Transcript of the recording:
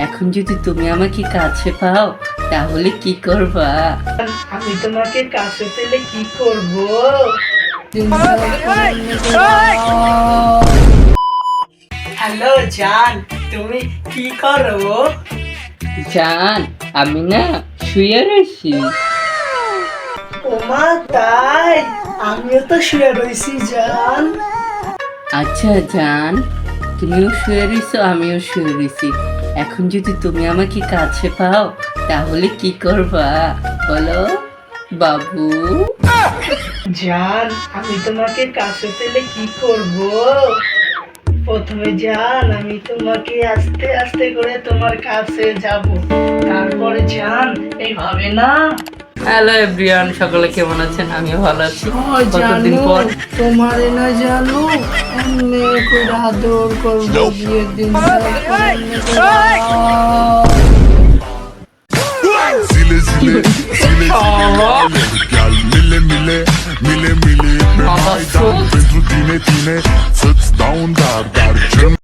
এখন যদি তুমি আমাকে কাছে পাও তাহলে কি করবা? আমি তোমাকে কাছে পেলে কি করব? হ্যালো জান তুমি কি করো? জান আমি না শুয়ে রয়েছি ওমা তাই? আমিও তো শুয়ে রয়েছি জান। আচ্ছা জান। তুমিও শুয়ে রয়েছো আমিও শুয়ে রয়েছি এখন যদি তুমি আমাকে কাছে পাও, তাহলে কি করবা? বলো, বাবু। জান, আমি তোমাকে কাছে পেলে কি করব? প্রথমে জান, আমি তোমাকে আস্তে আস্তে করে তোমার কাছে যাব। তারপরে জান, এইভাবে না? হ্যালো এভরিওয়ান সকলে কেমন আছেন আমি ভালো আছি কতদিন পর তোমারে না জানো এমনি করে আদর করব বিয়ের দিন